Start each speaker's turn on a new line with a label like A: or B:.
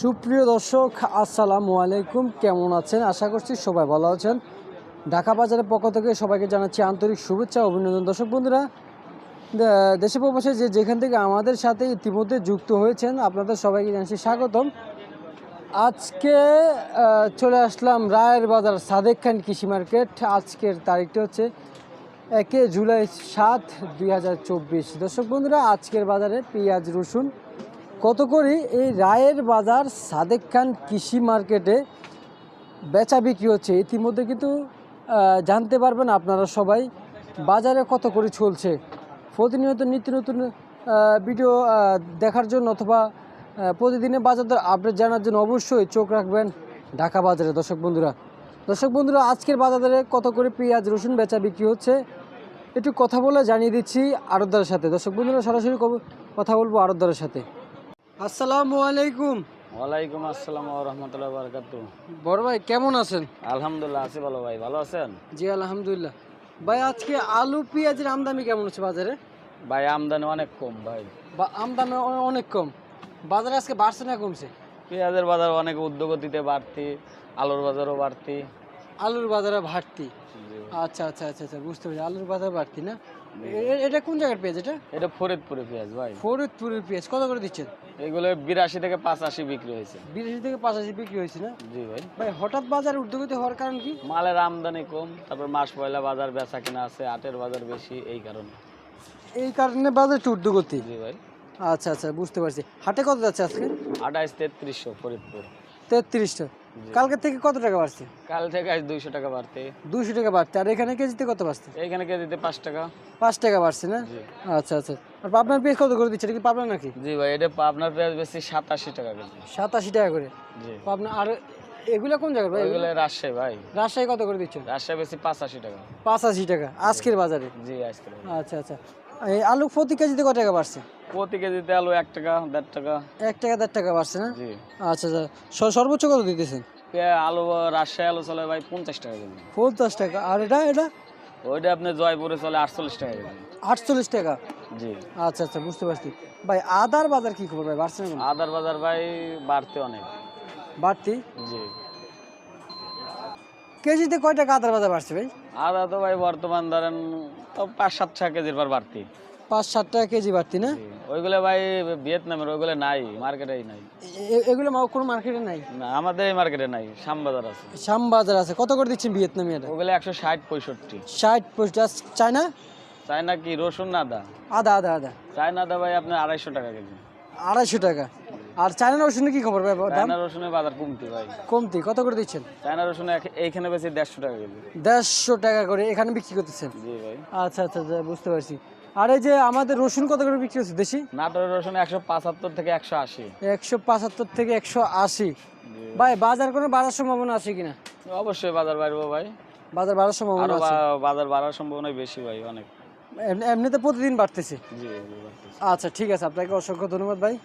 A: সুপ্রিয় দর্শক, আসসালামু আলাইকুম। কেমন আছেন? আশা করছি সবাই ভালো আছেন। ঢাকা বাজারের পক্ষ থেকে সবাইকে জানাচ্ছি আন্তরিক শুভেচ্ছা অভিনন্দন। দর্শক বন্ধুরা দেশে প্রবাসে যে যেখান থেকে আমাদের সাথে ইতিমধ্যে যুক্ত হয়েছেন, আপনাদের সবাইকে জানাচ্ছি স্বাগতম। আজকে চলে আসলাম রায়ের বাজার, সাদেক খান কৃষি মার্কেট। আজকের তারিখটা হচ্ছে একে জুলাই সাত, দুই দর্শক বন্ধুরা, আজকের বাজারে পেঁয়াজ, রসুন কত করে? এই রায়ের বাজার সাদেক খান কৃষি মার্কেটে বেচা বিক্রি হচ্ছে। ইতিমধ্যে কিন্তু জানতে পারবেন আপনারা সবাই বাজারে কত করে চলছে। প্রতিনিয়ত নিত্য নতুন ভিডিও দেখার জন্য অথবা আহ, প্রতিদিনের বাজার দর আপডেট জানার জন্য অবশ্যই চোখ রাখবেন ঢাকা বাজারে। দর্শক বন্ধুরা দর্শক বন্ধুরা আজকের বাজারে কত করে পেঁয়াজ রসুন বেচা বিক্রি হচ্ছে? একটু কথা বলে জানিয়ে দিচ্ছি আরতদারের সাথে। দর্শক বন্ধুরা সরাসরি কথা বলব আরতদারের সাথে। আসসালামু আলাইকুম।
B: ওয়ালাইকুম আসসালাম রহমতুল্লাহ বারকাতু
A: বড় ভাই কেমন আছেন?
B: আলহামদুলিল্লাহ আছি ভালো ভাই ভালো আছেন?
A: জি আলহামদুলিল্লাহ। ভাই আজকে আলু পেঁয়াজের আমদানি কেমন হচ্ছে বাজারে?
B: ভাই আমদানি অনেক কম ভাই।
A: বা আমদানি অনেক কম। বাজারে আজকে বাড়ছে না কমছে?
B: পেঁয়াজের বাজার অনেক উদ্যোগতিতে বাড়তি আলুর বাজারও বাড়তি।
A: আলুর বাজারে বাড়তি। আচ্ছা আচ্ছা আচ্ছা আচ্ছা বুঝতে পারছি। আলুর বাজার বাড়তি না? এটা কোন জায়গার পেঁয়াজ এটা?
B: এটা ফরিদপুরে পেঁয়াজ ভাই।
A: ফরিদপুরের পেঁয়াজ। কত করে দিচ্ছেন?
B: এগুলো বিরাশি থেকে পাঁচাশি বিক্রি হয়েছে।
A: বিরাশি থেকে পাঁচাশি বিক্রি হয়েছে না?
B: জি ভাই।
A: ভাই হঠাৎ বাজার ঊর্ধ্বগতি হওয়ার কারণ কি?
B: মালের আমদানি কম তারপর মাস পয়লা বাজার বেচা কিনা আছে আটের বাজার বেশি এই কারণে।
A: এই কারণে বাজার একটু ঊর্ধ্বগতি?
B: জি ভাই।
A: আচ্ছা আচ্ছা বুঝতে পারছি। হাটে কত যাচ্ছে আজকে?
B: আঠাইশ তেত্রিশশো ফরিদপুর।
A: তেত্রিশটা। কালকে থেকে কত টাকা বাড়ছে?
B: কাল থেকে আজ দুইশো টাকা বাড়তে
A: দুশো টাকা বাড়ছে। আর এখানে কেজিতে কত বাড়ছে?
B: এইখানে কেজিতে পাঁচ টাকা।
A: পাঁচ টাকা বাড়ছে না? আচ্ছা আচ্ছা। আর পাবনার পেঁয়াজ কত করে দিচ্ছে? এটা কি পাবনা নাকি?
B: জি ভাই এটা আপনার পেঁয়াজ বেশি সাতাশি টাকা কেজি
A: সাতাশি টাকা করে।
B: জি।
A: পাবনা আর এগুলা কোন জায়গায় ভাই?
B: ওইগুলো রাজশাহী ভাই।
A: রাজশাহী কত করে দিচ্ছেন
B: রাজশাহী বেশি পাঁচাশি টাকা।
A: পাঁচাশি টাকা। আজকের বাজারে?
B: জি আজকে
A: আচ্ছা আচ্ছা। এই আলু প্রতি কেজিতে কত টাকা বাড়ছে?
B: প্রতি কেজিতে আলু এক টাকা দেড় টাকা।
A: এক টাকা দেড় টাকা বাড়ছে না?
B: জি।
A: আচ্ছা আচ্ছা। সর্বোচ্চ কত দিতেছেন?
B: আলু রাজশাহী আলু চলে ভাই পঞ্চাশ টাকা কেজি।
A: পঞ্চাশ টাকা। আর এটা এটা?
B: ওইটা আপনি জয়পুরে চলে আটচল্লিশ টাকা কেজি।
A: আটচল্লিশ টাকা?
B: জি।
A: আচ্ছা আচ্ছা বুঝতে পারছি। ভাই আদার বাজার কি খবর ভাই? বাড়ছে না
B: আদার বাজার ভাই বাড়তে অনেক।
A: বাড়তি?
B: জি।
A: কেজিতে কয় টাকা আদার বাজার বাড়ছে ভাই?
B: আদা তো ভাই বর্তমান ধরেন তো পাঁচ সাত টাকা কেজির পর বাড়তি।
A: পাঁচ সাত টাকা কেজি বাড়তি না?
B: ওইগুলো ভাই ভিয়েতনামের ওইগুলো নাই মার্কেটেই নাই।
A: এগুলো কোনো মার্কেটে নাই?
B: না আমাদের এই মার্কেটে নাই শ্যামবাজার আছে।
A: শাম বাজার আছে। কত করে দিচ্ছেন ভিয়েতনামি এটা?
B: ওগুলো একশো ষাট পঁয়ষট্টি।
A: ষাট পঞ্চাশ চায়না?
B: চায়না কি রসুন আদা?
A: আদা আদা আদা।
B: চায়না আদা ভাই আপনার আড়াইশো টাকা কেজি।
A: আড়াইশো টাকা। আর চায়না রসুনের কি খবর ভাই
B: চায়না রসুনের বাজার কমতি ভাই।
A: কমতি। কত করে দিচ্ছেন?
B: চায়না রসুন এইখানে বেশি দেড়শো টাকা কেজি।
A: দেড়শো টাকা করে। এখানে বিক্রি করতেছেন?
B: জি ভাই।
A: আচ্ছা আচ্ছা আচ্ছা, বুঝতে পারছি। আর এই যে আমাদের রসুন কত করে বিক্রি হচ্ছে? দেশি?
B: নাটোরের রসুন একশো পঁচাত্তর থেকে একশো আশি।
A: একশো পঁচাত্তর থেকে একশো আশি। ভাই বাজার কোনো বাড়ার সম্ভাবনা আছে কিনা?
B: অবশ্যই বাজার বাড়বো ভাই।
A: বাজার বাড়ার সম্ভাবনা আছে?
B: বাজার বাড়ার সম্ভাবনা বেশি ভাই অনেক।
A: এমনি- এমনিতে প্রতিদিন বাড়তেছে?
B: জি জি বাড়তেছে।
A: আচ্ছা ঠিক আছে আপনাকে অসংখ্য ধন্যবাদ ভাই।